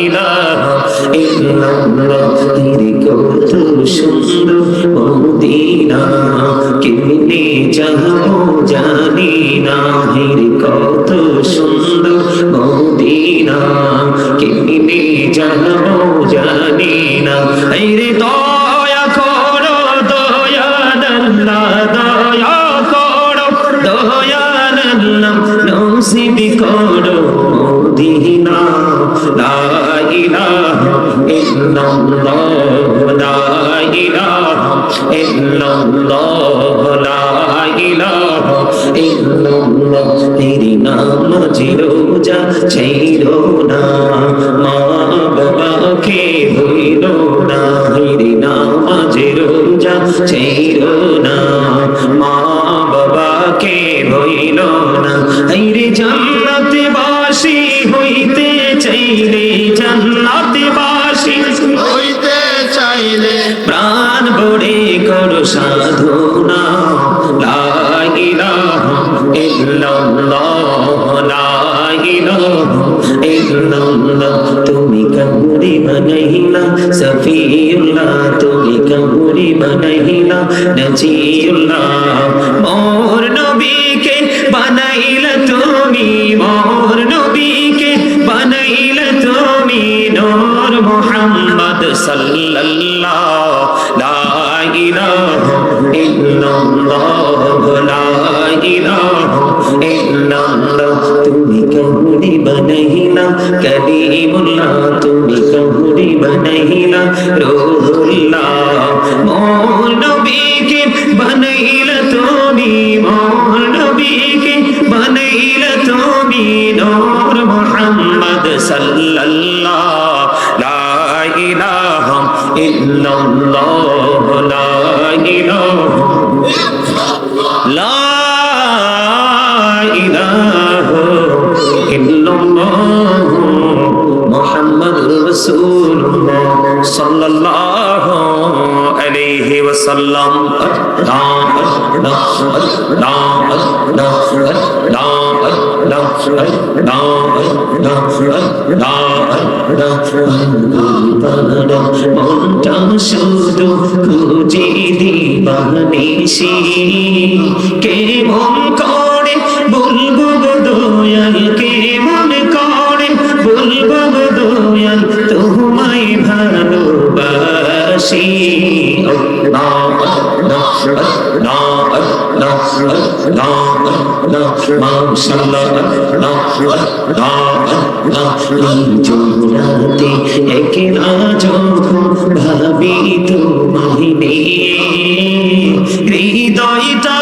ইলাহা ইল্লাল্লাহ কত সুন্দর মদিনা। কেমনে যাব জানি না হিরে কত সুন্দর মদিনা। কেমনে যাব জানি না হিরে দয়া করো, দয়া আল্লাহ দয়া করো, দয়া আল্লাহ নসিব করো মদিনা। ইল্লাল্লাহ লা ইলাহা ইল্লাল্লাহ লা ইলাহা ইল্লাল্লাহ তেরি নাম জিরোজা ছেড়ো না মা বাবাকে ভুইল না তেরি নাম জিরোজা ছেড়ো না মা বাবাকে ভুইল না হাইরে জান্নাতে বাসি হইতে চাইলে জান্নাতে বাসি করে কর সাধনা। তুমি কাহুরি বনহিলা সফিউল্লাহ। তুমি কাহুরি বনহিলা নজিউল্লাহ। মোর নবীকে বানাইলা তুমি, মোর নবীকে বানাইলা তুমি, নূর মুহাম্মদ সাল্লাল্লাহ। তুমি কহুরি বনহিলা করিমুল্লাহ তুমি কহুরি বনহিলা রোহুল্লাহ মৌলবীকে বনহিলা তুমি মৌলবীকে বনহিলা তুমি নূর মোহাম্মদ সাল্লাল্লাহ লা ইলাহা ইল্লাল্লাহ ইল্লাল্লাহ মুহাম্মাদুর রাসূলুল্লাহ সাল্লাল্লাহু আলাইহি ওয়াসাল্লাম। লা লা লা লা লা মনটা শুধু খুঁজে দিবানি সে কেমন করে বলব দয়াল কে মনে করে বলব দয়াল তোমায় ভালোবাসি। হৃদয়টা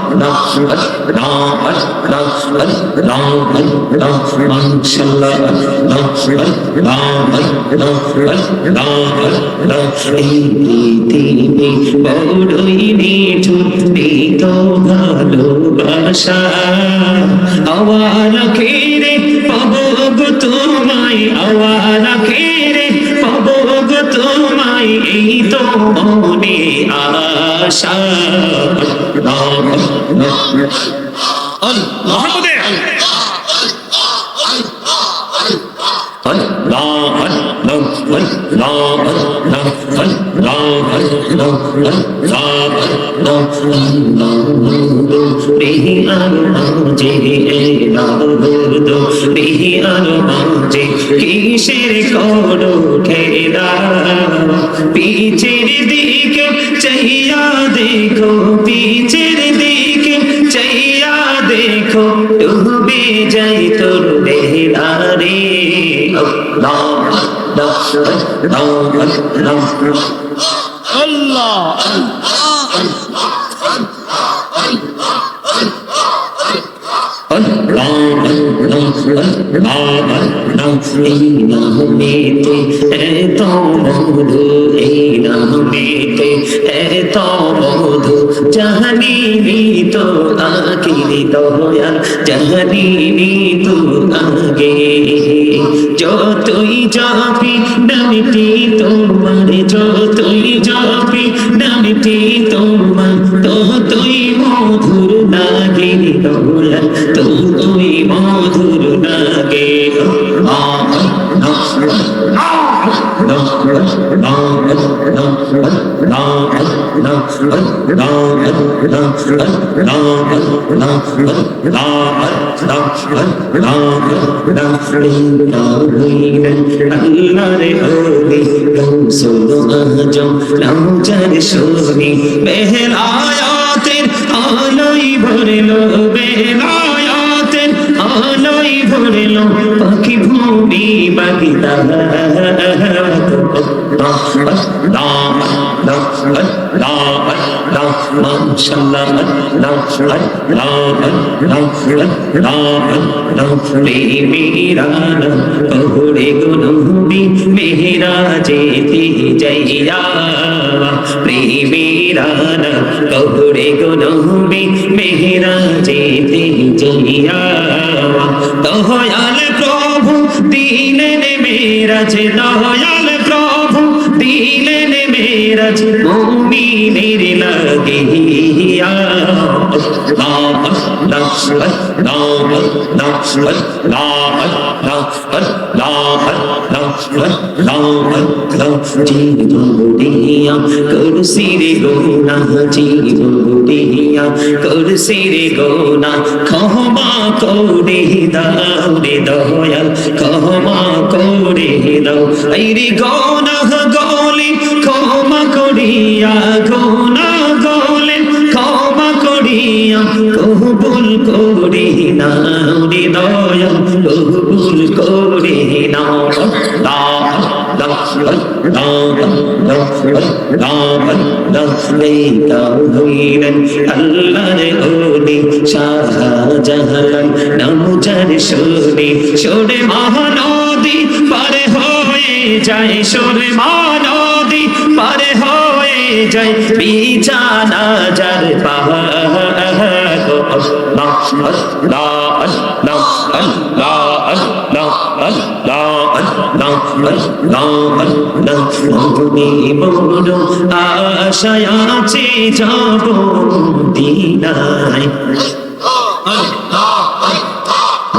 ভালোবাসা আওয়ার খেরে পাব তোমায় আওয়ার খেরে এই তো মনে আশা মোহাম্মদে কিসের করো খেলা পিছের দিকে চাইয়া দেখো, পিছের দিকে চাইয়া দেখো, ডুবে যাই তোর দেহারে আল্লাহ আল্লাহ এই আগে যতই যাবি, নামিটি তোমার, যতই যাবি, নামিটি তোমার। তো তুই মধুর লাগে দয়াল তো তুই মধুর লাগে। আ বেহলায়াতের আলোই ভরল বেহলায়াতের আলোই ভরল পাখি ভূমি বাগিদা মেহরা যেতে যাইয়া প্রেমেরান কহুরে গুনবি মেহরা যেতে যাইয়া দয়াল প্রভু দিলেন মেরাজ দয়াল প্রভু দিলেন মেরাজ মুমিনের লাগিয়া জীবুড়িয়া করসি রে গোনা জীবুড়িয়া করসি রে গোনা ক্ষমা করে দাও রে দয়াল ক্ষমা করে দাও। রে গোনা করিয়া গোনা গলে ক্ষমা করিয়া কবুল করে নাও রে দয়াল কবুল করে নাও সরে মহানদী, পারে হয়ে যায় সরে মহানদী, পারে হয়ে যায় বিছানা যার আশায় আছে যাব দিনায়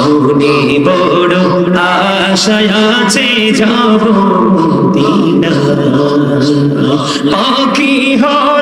মনে বড় আশায় আছে যাব পাখি হলে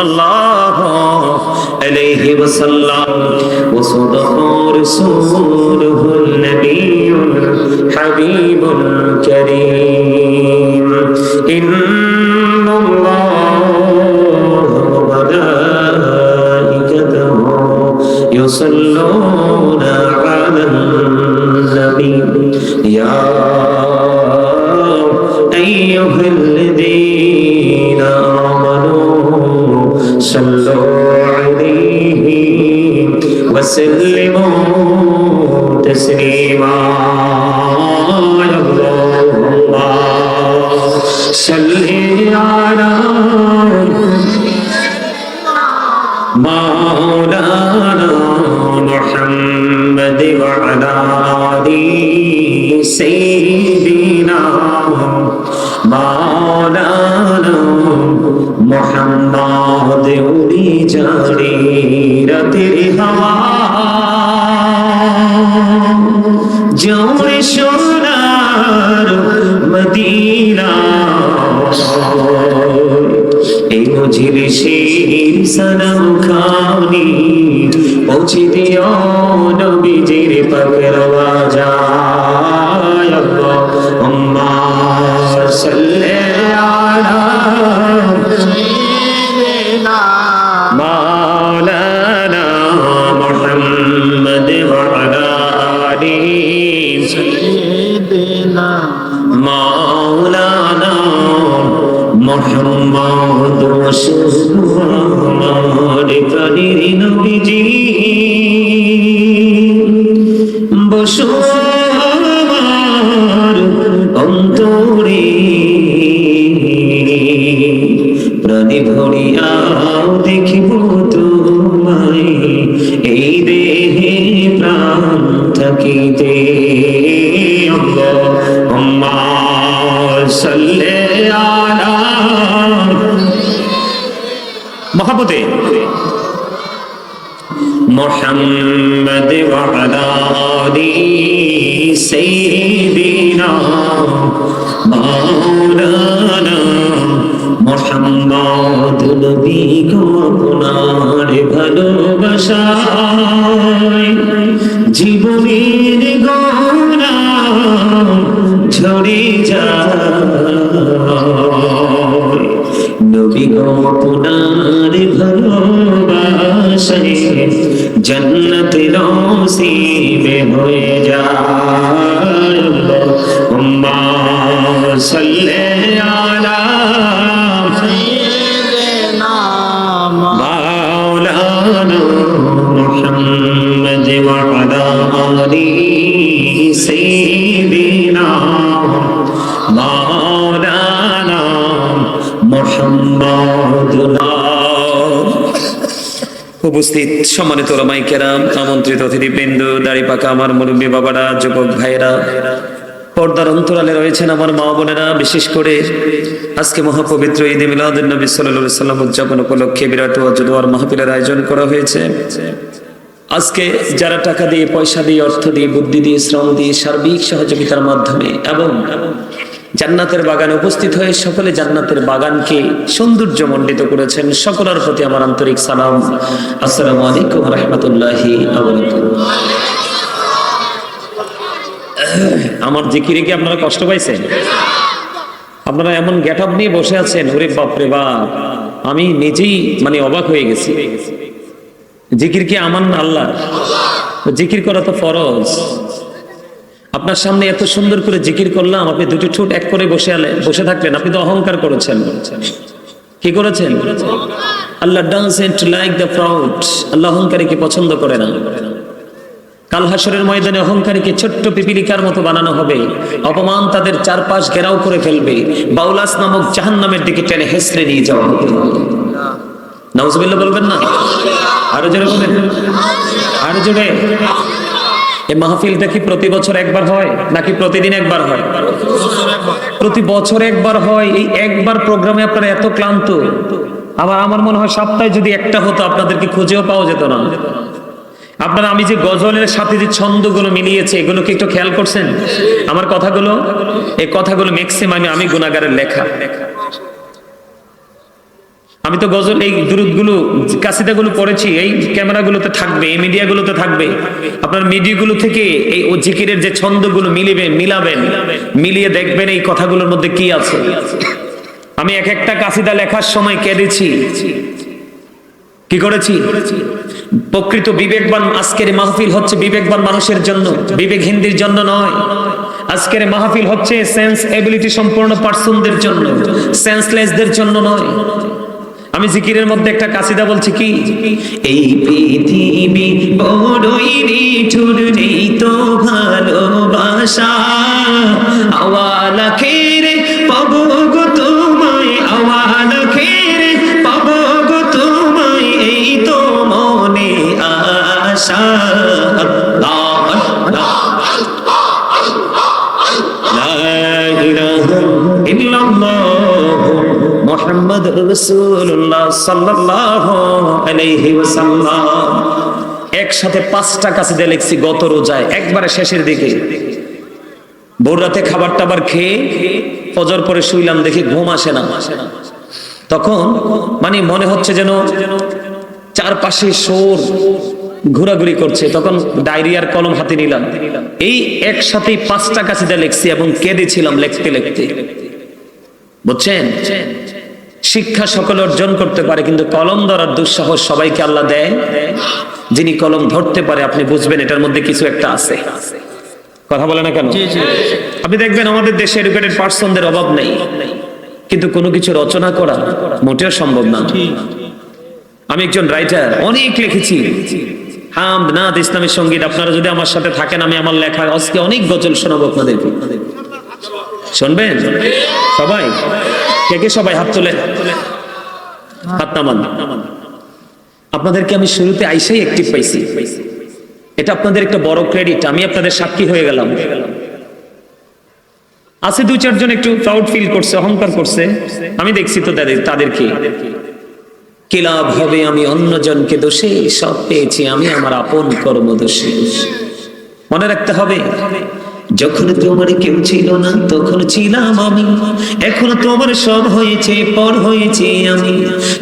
সাল্লাল্লাহু আলাইহি ওয়াসাল্লাম ওয়া সাদাকা রাসূলুহুল নবিয়্যুল হাবিবুল কারীম ইন্নাল্লাহ ওয়া মালাইকাতাহু يصلون على النبي يا أيها الذين وسلموا تسليما صل على مولانا محمد وعلى آله سيدنا مولانا محمد ولي جانب পৌঁছিল সেই সনম খানি পৌঁছি দিও নবীজির পকরওয়া যায় আল্লাহুম্মা সাল্লি আলা সাইয়্যিদিনা মাওলানা মুহাম্মদ রসুল্লাহ প্রাণীর নবীজি বসু মহাপতে মোহাম্মদ ওয়াদাদি সাইয়্যিদিনা মাওলানা মোহাম্মদ নবী গো ভালোবাসায় জীবনের গহনা ঝরে যায়। নবী গো আপনার ভালোবাসায় জন্নতের নসিবে হয়ে যায় উম্মা সাল্লে আলা সাইয়্যিদিনা উপস্থিত সম্মানিত ওলামাই কেরাম আমন্ত্রিত অতিথিবৃন্দ, দাড়ি পাকা আমার মুরব্বী বাবারা, যুবক ভাইরা পর্দার অন্তরালে রয়েছেন আমার মা বোনেরা, বিশেষ করে আজকে মহাপবিত্র ঈদ মিলাদুল নবী সাল্লাল্লাহু সাল্লাম উদযাপন উপলক্ষে বিরাট ওয়াজ দোয়ার মাহফিলের আয়োজন করা হয়েছে। আজকে যারা টাকা দিয়ে, পয়সা দিয়ে, অর্থ দিয়ে, বুদ্ধি দিয়ে, শ্রম দিয়ে সার্বিক সহযোগিতার মাধ্যমে এবং জান্নাতের বাগানে উপস্থিত হয়ে সকলে জান্নাতের বাগানকে সৌন্দর্য মণ্ডিত করেছেন। সকলের প্রতি আমার আন্তরিক সালাম। আসসালামু আলাইকুম রহমতুল্লাহি আমার জিকিরে কি আপনারা কষ্ট পাইছেন? আপনারা এমন গেট আপ নিয়ে বসে আছেন, ওরে বাপরে বাপ। আমি নিজেই মানে অবাক হয়ে গেছি। জিকির কি আমার আল্লাহ? জিকির করা তো ফরজ। আপনার সামনে এত সুন্দর করে জিকির করলাম, আপনি দুটি ঠোঁট এক করে বসে আলে বসে থাকলেন, আপনি তো অহংকার করেছেন। কি করেছেন? Allah doesn't like the proud. Allah অহংকারীকে পছন্দ করে না। কাল হাসরের ময়দানে অহংকারীকে ছোট্ট পিপিলিকার মতো বানানো হবে। অপমান তাদের চারপাশ ঘেরাও করে ফেলবে। বাউলাস নামক জাহান্নামের দিকে টেনে হেসড়ে নিয়ে যাওয়া হবে। নাউজুবিল্লাহ বলবেন না? আরও জোরে বলেন আরও জোরে? এই মাহফিলটা কি প্রতি বছর একবার হয়? নাকি প্রতিদিন একবার হয়? প্রতি বছর একবার হয়। এই একবার প্রোগ্রামে আপনারা এত ক্লান্ত। আবার আমার মনে হয় সপ্তাহে যদি একটা হতো, আপনাদেরকে খুঁজেও পাওয়া যেত না। আপনারা, আমি যে গজলের সাথে যে ছন্দগুলো মিলিয়েছে, এগুলো কি একটু খেয়াল করছেন? আমার কথাগুলো? এই কথাগুলো ম্যাক্সিমাম আমি গুণাগারের লেখা। আমি তো গজল, এই দুরুদগুলো, কাসিদাগুলো পড়েছি, এই ক্যামেরাগুলোতে থাকবে, এই মিডিয়াগুলোতে থাকবে। আপনার মিডিয়াগুলো থেকে এই ও জিকিরের যে ছন্দগুলো মিলিবেন মিলাবেন, মিলিয়ে দেখবেন এই কথাগুলোর মধ্যে কি আছে। আমি এক একটা কাসিদা লেখার সময় কেঁদেছি। কি করেছি? প্রকৃত বিবেকবান আজকের মাহফিল হচ্ছে বিবেকবান মানুষের জন্য, বিবেক হিন্দির জন্য নয়। আজকের মাহফিল হচ্ছে সেন্স এবিলিটি সম্পূর্ণ পার্সনদের জন্য সেন্সলেসদের জন্য নয়। আমি জিকিরের মধ্যে একটা কাসিদা বলছি কি? এই পৃথিবী বড়ই নিঠুর নেই তো ভালোবাসা। আওয়ালা খেরে পাবো গো তোমায়, আওয়ালা খেরে পাবো গো তোমায়, এই তো মনে আশা। আলাইহি ওয়াসাল্লাম একসাথে পাঁচটা কাছে লিখছি গত রোজায়, একবারে শেষের দিকে। ভোর রাতে খাবার টাবার খেয়ে ফজর পরে শুইলাম, দেখি ঘুম আসে না। তখন মানে মনে হচ্ছে যেন চারপাশে সোর ঘোরাঘুরি করছে। তখন ডায়রিয়ার কলম হাতে নিলাম। এই একসাথে পাঁচটা কাছিদা লিখছি এবং কেঁদেছিলাম লিখতে লিখতে। বুঝছেন? শিক্ষা সকল অর্জন করতে পারে কিন্তু কলম ধরার দুঃসাহস সবাইকে আল্লাহ দেয়। যিনি কলম ধরতে পারে আপনি বুঝবেন এটার মধ্যে কিছু একটা আছে। কথা বলে না কেন? আপনি দেখবেন আমাদের দেশে এডুকেটেড পার্সনদের অভাব নেই। কিন্তু কোনো কিছু রচনা করা মোটেও সম্ভব না। আমি একজন রাইটার অনেক লিখেছি। হামদ নাদ ইসলামী সংগীত আপনারা যদি আমার সাথে থাকেন আমি আমার লেখা আজকে অনেক গজল শোনাবো আপনাদেরকে। শুনবেন? সবাই? কে কে সবাই হাত তোলে হাত নামান। আপনাদেরকে আমি শুরুতে আইসাই অ্যাক্টিভ পাইছি। এটা আপনাদের একটা বড় ক্রেডিট আমি আপনাদের সাক্ষী হয়ে গেলাম। আছে দু চারজন একটু প্রাউড ফিল করছে, অহংকার করছে। আমি দেখছি তো তাদের তাদেরকে। কি লাভ হবে আমি অন্যজনকে দোষে? সব পেয়েছি আমি, আমার আপন কর্ম দোষে মনে রাখতে হবে যখন তোমার কেউ ছিল না, তখন ছিলাম আমি। এখন তোমার সব হয়েছে, পর হয়েছে আমি।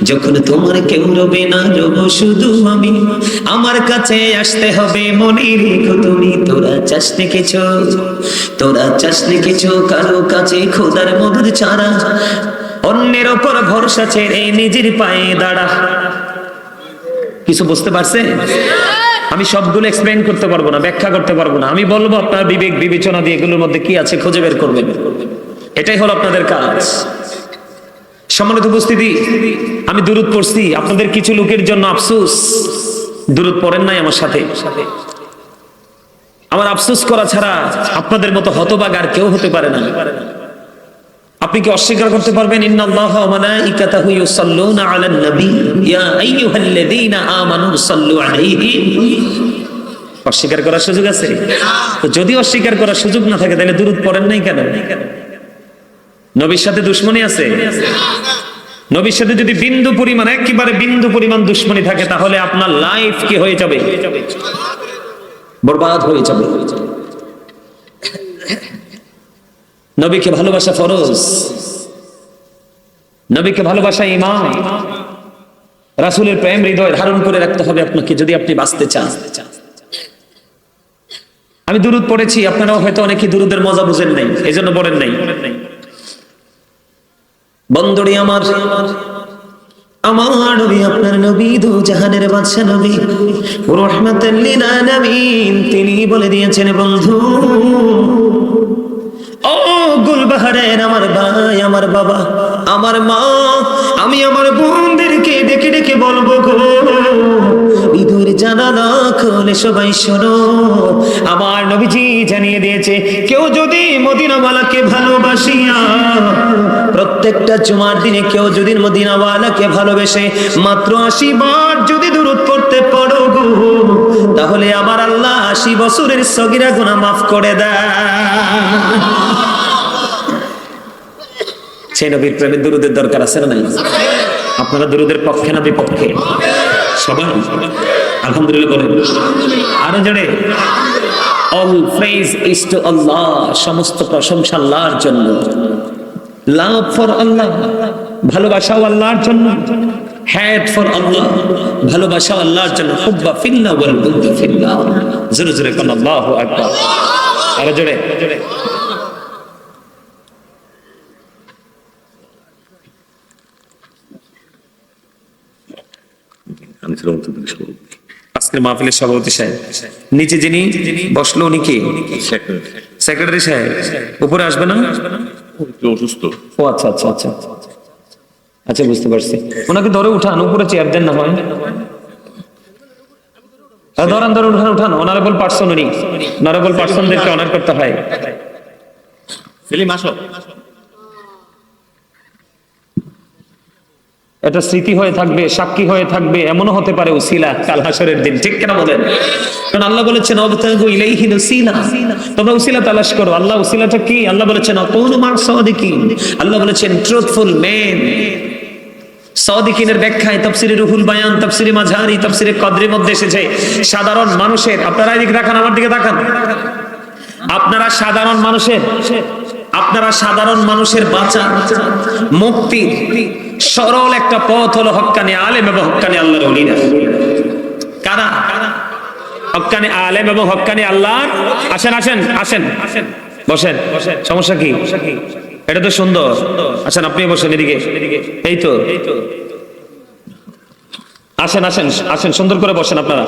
যখন তোমার কেউ রবে না, রব শুধু আমি। আমার কাছে আসতে হবে, মনে রেখো তুমি, তোরা চাস কিছু তোরা চাস কিছু কারও কাছে খোদার মধুর ছাড়া অন্যের ওপর ভরসা ছেড়ে নিজের পায়ে দাঁড়া। কিছু বুঝতে পারছে আমি সবগুলো এক্সপ্লেইন করতে পারব না, ব্যাখ্যা করতে পারব না। আমি বলব আপনার বিবেক বিবেচনা দিয়ে এগুলোর মধ্যে কি আছে খুঁজে বের করবেন। এটাই হলো আপনাদের কাজ। সম্মানিত উপস্থিতি, আমি দূরত পড়ছি। আপনাদের কিছু লোকের জন্য আফসোস। দূরত পড়েন নাই আমার সাথে। আমার আফসোস করা ছাড়া আপনাদের মতো হতবাগ আর কেউ হতে পারে না। আপনি কি অস্বীকার করতে পারবেন? ইন্নাল্লাহ ওয়া মালাইকাতাহু অস্বীকার করার সুযোগ আছে? যদি অস্বীকার করার সুযোগ না থাকে, তাহলে দূরত পড়েন নাই কেন? নবীর সাথে দুশ্মনী আছে? নবীর সাথে যদি বিন্দু পরিমাণ, একেবারে বিন্দু পরিমাণ দুশ্মনী থাকে, তাহলে আপনার লাইফ কি হয়ে যাবে? বরবাদ হয়ে যাবে। নবীকে ভালোবাসা ফরজ। নবীকে ভালোবাসা ইমান রাসূলের প্রেম হৃদয় ধারণ করে রাখতে হবে আপনাকে যদি আপনি বাঁচতে চান। আমি দুরুদ পড়েছি, আপনারাও হয়তো অনেকে দুরুদের মজা বুঝেন নাই এই জন্য পড়েন নাই। বন্দরে আমার আমার নবী, আপনার নবী, দু জাহানের বাদশা নবী, রহমাতাল লিল আলামিন, তিনি বলে দিয়েছেন, বন্ধু ও গুলবাহারের আমার ভাই, আমার বাবা, আমার মা, আমি আমার বোনদেরকে ডেকে ডেকে বলব গো। ইঁদুর জানালা খোলে সবাই শোনো। আমার নবীজি জানিয়ে দিয়েছে, কেউ যদি মদিনাওয়ালাকে ভালোবাসিয়া, প্রত্যেকটা জুমার দিনে কেউ যদি মদিনাওয়ালাকে ভালোবেসে মাত্র আশি বার যদি দূরত পড়তে পারো গো। তাহলে আমার আল্লাহ আশি বছরের সগিরা গুনাহ মাফ করে সেই নবীর প্রেমে দুরুদের দরকার আছে না আপনারা দুরুদের পক্ষে না বিপক্ষে? আলহামদুলিল্লাহ আরও all praise is to Allah, সমস্ত প্রশংসা আল্লাহর জন্য। লাভ ফর আল্লাহ, ভালোবাসাও আল্লাহর জন্য। হ্যাট ফর আল্লাহ ভালোবাসাও আল্লাহর জন্য। হুব্বা ফিল্লাহ ওয়াল বুগদু ফিল্লাহ জোরে জোরে কোন আল্লাহু আকবার। আরও জোরে। আজকের মাহফিলের সভাপতি সাহেব। নিচে যিনি বসল উনি কে? সেক্রেটারি। সাহেব উপরে আসবে না? অসুস্থ। ও আচ্ছা আচ্ছা আচ্ছা। আচ্ছা বুঝতে পারছি। ওনাকে ধরে উঠান উপরে চেয়ার দেন না হয় ধরান ধরে উঠান উঠান। অনারেবল পার্সন উনি। অনারেবল পার্সনদেরকে অনার করতে হয়। সেলিম আসো। এটা স্মৃতি হয়ে থাকবে সাক্ষী হয়ে থাকবে এমনও হতে পারে উসিলা কাল হাসরের দিন। ঠিক কেন বলেন? কারণ আল্লাহ বলেছেন অবতাগু ইলাইহি উসিলা। তোমরা উসিলা তালাশ করো। আল্লাহ উসিলাটা কি? আল্লাহ বলেছেন অকুনু মা সাদিকিন। আল্লাহ বলেছেন ট্রুথফুল মেন সাদিকিনের ব্যাখ্যায় তাফসিরে রুহুল বায়ান, তাফসিরে মাঝারি, তাফসিরে কদরের মধ্যে এসেছে, সাধারণ মানুষের, আপনারা এদিকে দেখান আমার দিকে দেখান আপনারা সাধারণ মানুষের, আপনারা সাধারণ মানুষের বাঁচা মুক্তি সরল একটা পথ হলো হক্কানি আলেম এবং হক্কানি আল্লাহর ওলিরা। কারা? হক্কানি আলেম এবং হক্কানি আল্লাহ আসেন আসেন আসেন। বসেন। সমস্যা কি? এটা তো সুন্দর। আসেন আপনি বসেন এদিকে। এই তো। আসেন আসেন আসেন সুন্দর করে বসেন আপনারা।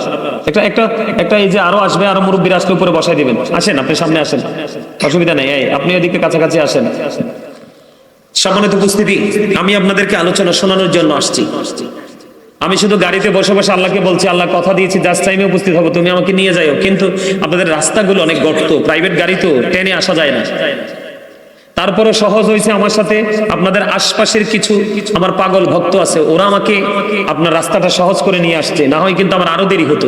একটা একটা একটা এই যে আরও আসবে আরও মুরব্বীর আসলে উপরে বসাই দিবেন। আসেন আপনি সামনে আসেন। অসুবিধা নেই এই আপনি এদিকে কাছাকাছি আসেন। সম্মানিত উপস্থিতি আমি আপনাদেরকে আলোচনা শোনানোর জন্য আসছি। আমি শুধু গাড়িতে বসে বসে আল্লাহকে বলছি আল্লাহ কথা দিয়েছি জাস্ট টাইমে উপস্থিত হব তুমি আমাকে নিয়ে যাও কিন্তু আপনাদের রাস্তাগুলো অনেক গর্ত প্রাইভেট গাড়ি তো ট্রেনে আসা যায় না। তারপরে সহজ হয়েছে আমার সাথে। আপনাদের আশপাশের কিছু আমার পাগল ভক্ত আছে ওরা আমাকে আপনার রাস্তাটা সহজ করে নিয়ে আসছে। না হয় কিন্তু আমার আরও দেরি হতো।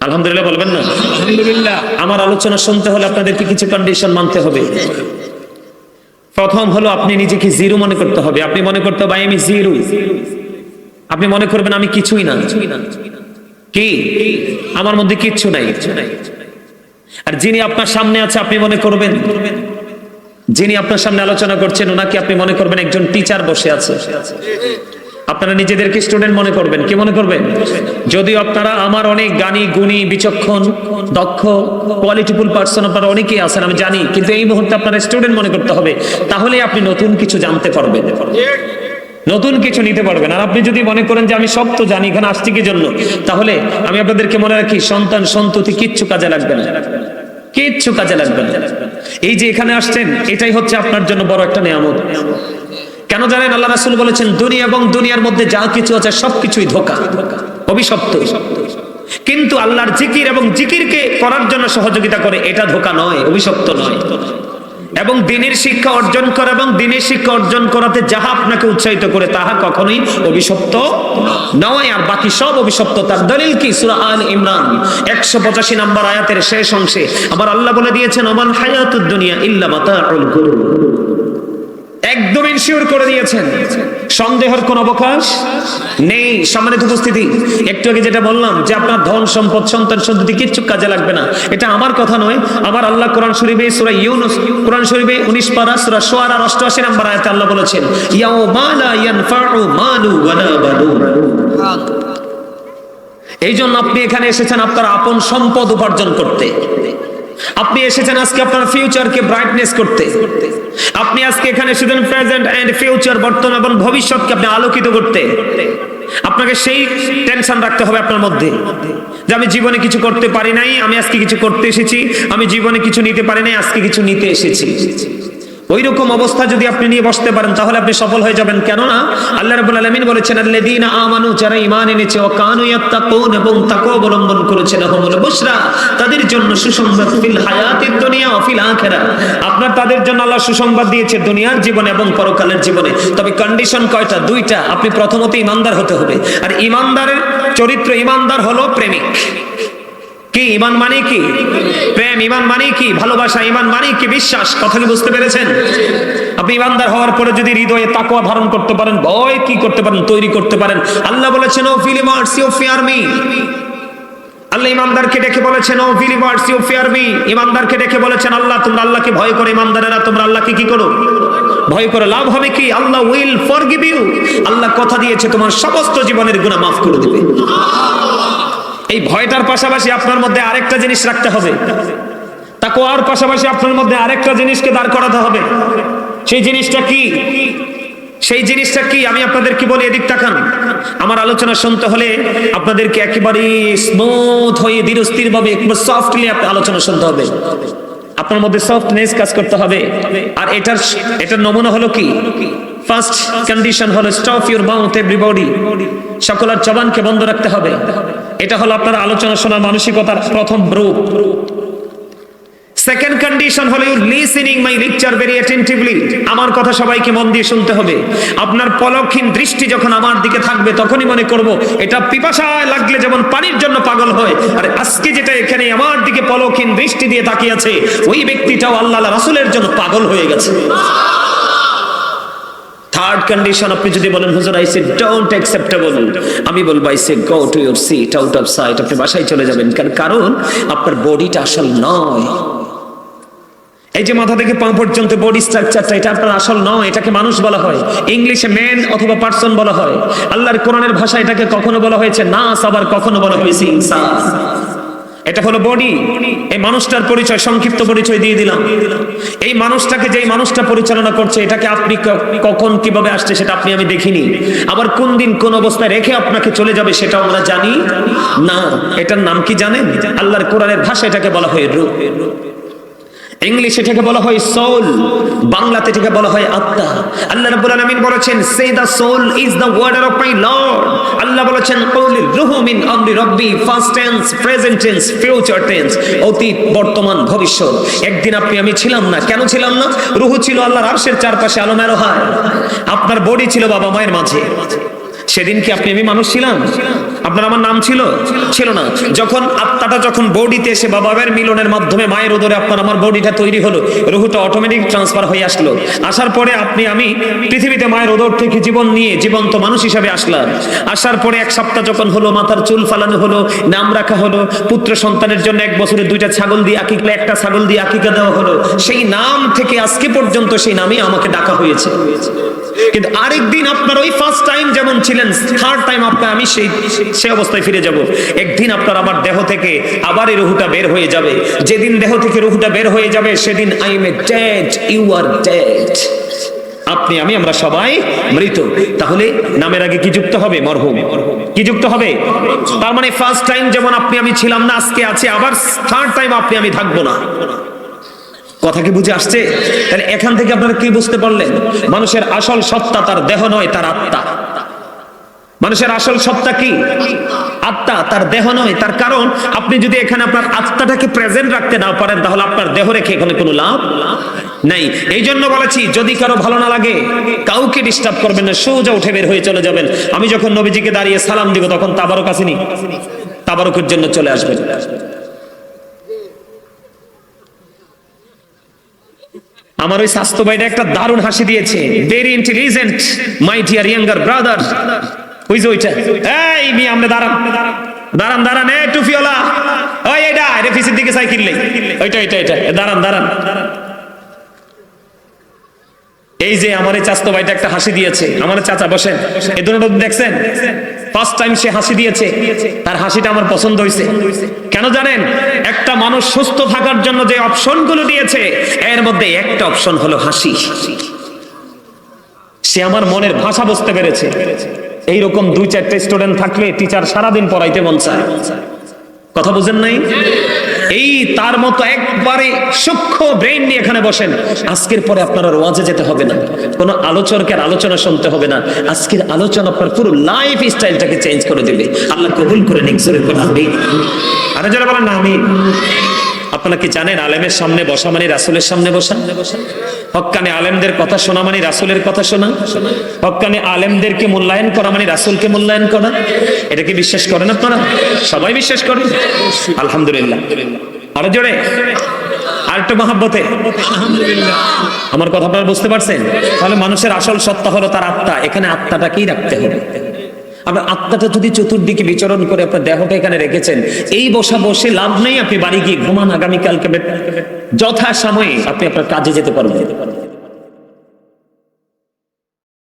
আলহামদুলিল্লাহ বলবেন না? আলহামদুলিল্লাহ। আমার আলোচনা শুনতে হলে আপনাদেরকে কিছু কন্ডিশন মানতে হবে। প্রথম হলো আপনি নিজেকে জিরো মনে করতে হবে। আপনি মনে করতে হবে আমি জিরো আপনি মনে করবেন আমি কিছুই না। কি? আমার মধ্যে কিচ্ছু নাই। আর যিনি আপনার সামনে আছে আপনি মনে করবেন যিনি আপনার সামনে আলোচনা করছেন, ওনাকে আপনি মনে করবেন একজন টিচার বসে আছে। আপনারা নিজেদেরকে স্টুডেন্ট মনে করবেন। কি মনে করবেন যদিও আপনারা আমার অনেক জ্ঞানী গুণী, বিচক্ষণ, দক্ষ কোয়ালিটিফুল পার্সন আপনারা অনেকেই আছেন, আমি জানি, কিন্তু এই মুহূর্তে আপনারা স্টুডেন্ট মনে করতে হবে। তাহলে আপনি নতুন কিছু জানতে পারবেন। নতুন কিছু নিতে পারবেন। আর আপনি যদি মনে করেন যে আমি সব তো জানি, এখানে আসছি কি জন্য? তাহলে আমি আপনাদেরকে মনে রাখি, সন্তান সন্ততি কিচ্ছু কাজে লাগবে না। কিচ্ছু কাজে লাগবে না। এই যে এখানে আসছেন, এটাই হচ্ছে আপনার জন্য বড় একটা নিয়ামত। কেন জানেন? আল্লাহ রাসূল বলেছেন, দুনিয়া এবং দুনিয়ার মধ্যে যা কিছু আছে সবকিছুই ধোকা, অভিশপ্ত। কিন্তু আল্লাহর জিকির এবং জিকিরকে করার জন্য সহযোগিতা করে এটা ধোকা নয়, অভিশপ্ত নয়। এবং দিনের শিক্ষা অর্জন করা এবং দিনের শিক্ষা অর্জন করাতে যাহা আপনাকে উৎসাহিত করে, তাহা কখনোই অভিশপ্ত নয়। আর বাকি সব অভিশপ্ত তার দলিল কি? সুরা আল ইমরান 185 নম্বর আয়াতের শেষ অংশে। আবার আল্লাহ বলে দিয়েছেন, ওমান হায়াতুদ দুনিয়া ইল্লা মাতাউল গুরুর। একদম ইনশিওর করে দিয়েছেন। সন্দেহের কোন অবকাশ নেই। সম্মানিত উপস্থিতি, একটু আগে যেটা বললাম যে আপনার ধন সম্পদ, সন্তান সন্ততি কিচ্ছু কাজে লাগবে না। এটা আমার কথা নয়। আমার আল্লাহ কোরআন শরীফে সূরা ইউনুস, কোরআন শরীফে 19 পারা, সূরা শুআরা 88 নম্বর আয়াতে আল্লাহ বলেছেন, ইয়াউমা লা ইয়ানফাউ মালু ওয়ালা বানুন এই জন্য আপনি এখানে এসেছেন আপনার আপন সম্পদ উপার্জন করতে। আপনি এসেছেন আজকে আপনার ফিউচারকে ব্রাইটনেস করতে। আপনি আজকে এখানে এসেছেন প্রেজেন্ট এন্ড ফিউচার বর্তমান এবং ভবিষ্যৎকে আপনি আলোকিত করতে। আপনাকে সেই টেনশন রাখতে হবে আপনার মধ্যে, যে আমি জীবনে কিছু করতে পারি নাই, আমি আজকে কিছু করতে এসেছি, আমি জীবনে কিছু নিতে পারি নাই, আজকে কিছু নিতে এসেছি। ওই রকম অবস্থা যদি আপনি নিয়ে বসতে পারেন, তাহলে আপনি সফল হয়ে যাবেন। কেননা আল্লাহ রাব্বুল আলামিন বলেছেন, আল্লাযীনা আমানু, যারা ঈমান এনেছে ও কানু ইয়াত্তাকুন এবং তাকওয়া অবলম্বন করেছে লাহুমুল বুশরা, তাদের জন্য সুসংবাদ ফিল হায়াতিদ দুনিয়া ও ফিল আখিরা আপনার তাদের জন্য আল্লাহ সুসংবাদ দিয়েছে দুনিয়ার জীবনে এবং পরকালের জীবনে। তবে কন্ডিশন কয়টা? দুইটা। আপনি প্রথমত ইমানদার হতে হবে। আর ইমানদারের চরিত্র ইমানদার হলো প্রেমিক। কি, ইমান মানে কি? প্রেম ইমান মানে কি? ভালোবাসা ইমান মানে কি? বিশ্বাস, কথা কি বুঝতে পেরেছেন? আপনি ইমানদার হওয়ার পরে যদি হৃদয়ে তাকওয়া ধারণ করতে পারেন, ভয় কি করতে পারেন, তৈরি করতে পারেন? আল্লাহ বলেছেন, O believers you fear me. Allah ইমানদারকে ডেকে বলেছেন, O believers you fear me. ইমানদারকে ডেকে বলেছেন, আল্লাহ, তোমরা আল্লাহকে ভয় করো, ইমানদারেরা, তোমরা আল্লাহকে কি করো? ভয় করে লাভ হবে কি? Allah will forgive you. আল্লাহ কথা দিয়েছে, তোমার সমস্ত জীবনের গুনাহ মাফ করে দিবে। এই ভয়টার পাশাপাশি আপনার মধ্যে আরেকটা জিনিস রাখতে হবে। তাকওয়ার পাশাপাশি আপনার মধ্যে আরেকটা জিনিসকে দাঁড় করাতে হবে। সেই জিনিসটা কি? সেই জিনিসটা কি? আমি আপনাদের কি বলি? এদিক তাকান। আমার আলোচনা শুনতে হলে আপনাদেরকে একেবারে স্মুথ হয়ে, ধীরস্থির ভাবে সফটলি আলোচনা শুনতে হবে। আপনার মধ্যে সফটনেস কাজ করতে হবে। আর এটার এটার নমুনা হলো কি? ফার্স্ট কন্ডিশন হলো স্টপ ইউর মাউথ এভরিবডি সকলের জবানকে বন্ধ রাখতে হবে। এটা হলো আপনার আলোচনা শোনার মানসিকতার প্রথম রূপ। সেকেন্ড কন্ডিশন হলো you listening my lecture very attentively আমার কথা সবাইকে মন দিয়ে শুনতে হবে। আপনার পলকহীন দৃষ্টি যখন আমার দিকে থাকবে, তখনই মনে করব, এটা পিপাসায় লাগলে যেমন পানির জন্য পাগল হয়। আর আজকে যেটা এখানে আমার দিকে পলকহীন দৃষ্টি দিয়ে তাকিয়ে আছে, ওই ব্যক্তিটাও আল্লাহ রাসূলের জন্য পাগল হয়ে গেছে। থার্ড কন্ডিশন আপনি যদি বলেন, হুজুর আই সে ডোন্ট অ্যাকসেপ্টেবল আমি বলব I say go to your seat out of sight আপনি বাসায় চলে যাবেন। কারণ আপনার বডিটা আসল নয়। এই যে মাথা থেকে পা পর্যন্ত বডি স্ট্রাকচারটা এটা আপনার আসল নয়। এটাকে মানুষ বলা হয়। ইংলিশে ম্যান অথবা পার্সন বলা হয়। আল্লাহর কোরআনের ভাষা এটাকে কখনো বলা হয়েছে? নাস আবার কখনো বলা হয়েছে ইনসান। এটা হলো বডি এই মানুষটার পরিচয়, সংক্ষিপ্ত পরিচয় দিয়ে দিলাম। এই মানুষটাকে যেই মানুষটা পরিচালনা করছে, এটাকে আপনি কখন কীভাবে আসছে সেটা আপনি আমি দেখিনি। আবার কোন দিন কোন অবস্থায় রেখে আপনাকে চলে যাবে সেটা আমরা জানি না। এটার নাম কি জানেন? আল্লাহর কোরআনের ভাষা এটাকে বলা হয় রূপ। ইংলিশ এটাকে বলা হয় সোল বাংলাতে এটাকে বলা হয় আত্মা। আল্লাহ রাব্বুল আলামিন বলেছেন say the soul is the word of my lord Allah বলেছেন কৌলির রুহু মিন আমরি রব্বি first tense present tense future tense অতীত, বর্তমান, ভবিষ্যৎ। একদিন আপনি, আমি ছিলাম না। কেন ছিলাম না? রুহু ছিল আল্লাহর আরশের চারপাশে আলোমেরো হয়। আপনার বডি ছিল বাবা মায়ের মাঝে। সেদিন কি আপনি আমি মানুষ ছিলাম? আপনার আমার নাম ছিল? ছিল না। যখন আত্মাটা যখন বডিতে এসে বাবার মিলনের মাধ্যমে মায়ের উদরে আপনার আমার বডিটা তৈরি হলো, রুহুটা অটোমেটিক ট্রান্সফার হয়ে আসলো। আসার পরে আপনি, আমি পৃথিবীতে মায়ের উদর থেকে জীবন নিয়ে জীবন্ত মানুষ হিসাবে আসলাম। আসার পরে এক সপ্তাহ যখন হলো, মাথার চুল ফালানো হলো, নাম রাখা হলো, পুত্র সন্তানের জন্য এক বছরে দুইটা ছাগল দিয়ে আকিকা, একটা ছাগল দিয়ে আকিকা দেওয়া হলো, সেই নাম থেকে আজকে পর্যন্ত সেই নামে আমাকে ডাকা হয়েছে। কিন্তু আরেকদিন আপনার ওই ফার্স্ট টাইম যেমন ছিলেন থার্ড টাইম আপনার আমি সেই সেই অবস্থায় ফিরে যাব। একদিন আপনার আমার দেহ থেকে আবার এই রুহুটা বের হয়ে যাবে। যেদিন দেহ থেকে রুহুটা বের হয়ে যাবে, সেদিন I am a dead you are dead আপনি, আমি, আমরা সবাই মৃত। তাহলে নামের আগে কি যুক্ত হবে? মরহুম। কি যুক্ত হবে? তার মানে ফার্স্ট টাইম যেমন আপনি, আমি ছিলাম না, আজকে আছে, আবার থার্ড টাইম আপনি, আমি থাকব না। কথা কি বুঝে আসছে? তাহলে এখান থেকে আপনারা কি বুঝতে পারলেন? মানুষের আসল সত্তা তার দেহ নয়, তার আত্মা। মানুষের আসল সত্তা কি? আত্মা তার দেহ নয়, তার কারণ আপনি যদি এখানে আপনার আত্মাটাকে প্রেজেন্ট রাখতে না পারেন, তাহলে আপনার দেহ রেখে এখানে কোনো লাভ নাই। এই জন্য বলেছি, যদি কারও ভালো না লাগে, কাউকে ডিস্টার্ব করবেন না, সোজা উঠে বের হয়ে চলে যাবেন। আমি যখন নবীজিকে দাঁড়িয়ে সালাম দিব, তখন তাবারক আসেনি। তাবারকের জন্য চলে আসবেন। আমার ওই স্বাস্থ্য ভাইটা একটা দারুণ হাসি দিয়েছে। Very intelligent my dear younger brother ওই যে ওইটা। এই মি আমরা দাঁড়ান। দাঁড়ান দাঁড়ান। এ টুফিওলা ওই, এটা রেফিসের দিকে সাইকেল ওইটা ওইটা এটা এ, দাঁড়ান দাঁড়ান। এই যে আমার এই ভাইটা একটা হাসি দিয়েছে। আমার চাচা বসেন। এই দুটো দেখছেন? ফার্স্ট টাইম সে হাসি দিয়েছে। তার হাসিটা আমার পছন্দ হয়েছে। কেন জানেন? একটা মানুষ সুস্থ থাকার জন্য যে অপশনগুলো দিয়েছে, এর মধ্যে একটা অপশন হলো হাসি। সে আমার মনের ভাষা বুঝতে পেরেছে। এইরকম দুই চারটে স্টুডেন্ট থাকলে টিচার সারাদিন পড়াইতে মন চায়। কথা বুঝেন নাই? তার মতো একবারে সূক্ষ্ম ব্রেন নিয়ে এখানে বসেন। আজকের পরে আপনার ওয়াজে যেতে হবে না। কোনো আলোচকের আলোচনা শুনতে হবে না। আজকের আলোচনা আপনার পুরো লাইফ স্টাইলটাকে চেঞ্জ করে দেবে। আল্লাহ কবুল করে নিক, জোরে করে আমি আরে যারা বলেন না আমি আপনারা কি জানেন আলেমের সামনে বসা মানে রাসুলের সামনে বসা? হক্কানে আলেমদের কথা শোনা মানে রাসুলের কথা শোনা? হক্কানে আলেমদেরকে মূল্যায়ন করা মানে রাসুলকে মূল্যায়ন করা? এটা কি বিশ্বাস করেন আপনারা? সবাই বিশ্বাস করেন? আলহামদুলিল্লাহ। আরও জোরে। মহাব্বতে। আমার কথা আপনারা বুঝতে পারছেন? তাহলে মানুষের আসল সত্তা হলো তার আত্মা। এখানে আত্মাটাকেই রাখতে হবে। আপনার আত্মাটা যদি চতুর্দিকে বিচরণ করে আপনার দেহটা এখানে রেখেছেন, এই বসা বসে লাভ নেই, আপনি বাড়ি গিয়ে ঘুমান আগামীকালকে। যথা সময়ে আপনি আপনার কাজে যেতে পারবেন।